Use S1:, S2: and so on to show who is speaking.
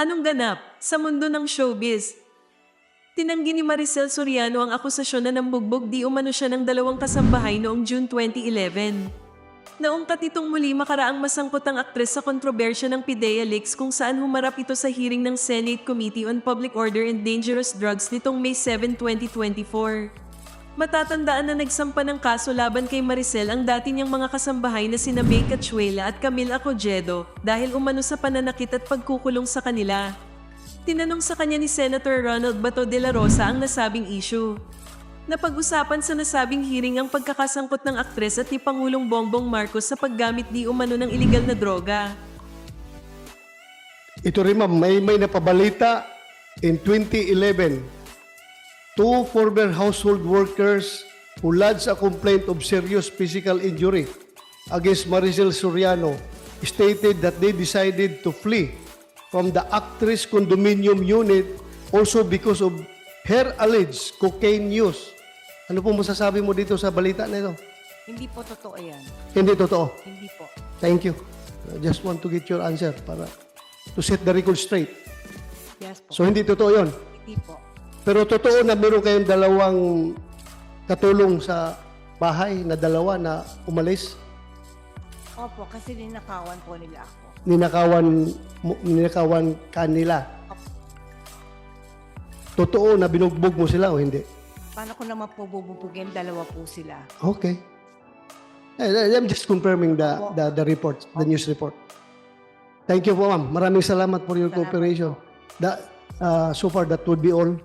S1: Anong ganap sa mundo ng showbiz? Tinanggi ni Maricel Soriano ang akusasyon na nambugbog di umano siya ng dalawang kasambahay noong June 2011. Naungkat itong muli makaraang masangkot ang aktres sa kontrobersya ng PIDEA Leaks kung saan humarap ito sa hearing ng Senate Committee on Public Order and Dangerous Drugs nitong May 7, 2024. Matatandaan na nagsampa ng kaso laban kay Maricel ang dati niyang mga kasambahay na sina May Cachuela at Camille Acojedo dahil umano sa pananakit at pagkukulong sa kanila. Tinanong sa kanya ni Senator Ronald Bato de la Rosa ang nasabing issue. Napag-usapan sa nasabing hearing ang pagkakasangkot ng aktres at ni Pangulong Bongbong Marcos sa paggamit di umano ng iligal na droga.
S2: Ito rin ma'am, may, may napabalita in 2011. Two former household workers who lodged a complaint of serious physical injury against Maricel Soriano stated that they decided to flee from the actress condominium unit also because of her alleged cocaine use. Ano po masasabi mo dito sa balita na ito?
S3: Hindi po totoo yan.
S2: Hindi totoo.
S3: Hindi po.
S2: Thank you. I just want to get your answer para to set the record straight.
S3: Yes po.
S2: So hindi totoo yon.
S3: Hindi po.
S2: Pero totoo na meron kayong dalawang katulong sa bahay na dalawa na umalis.
S3: Opo, kasi ninakawan po nila ako.
S2: Ninakawan, mo- ninakawan kanila. Totoo na binugbog mo sila o hindi?
S3: Paano ko naman po bububugin? Dalawa po sila.
S2: Okay. Eh, I'm just confirming the, the, the report, the news report. Thank you po ma'am. Maraming salamat for your
S3: Salamat
S2: cooperation. That, uh, so far, that would be all.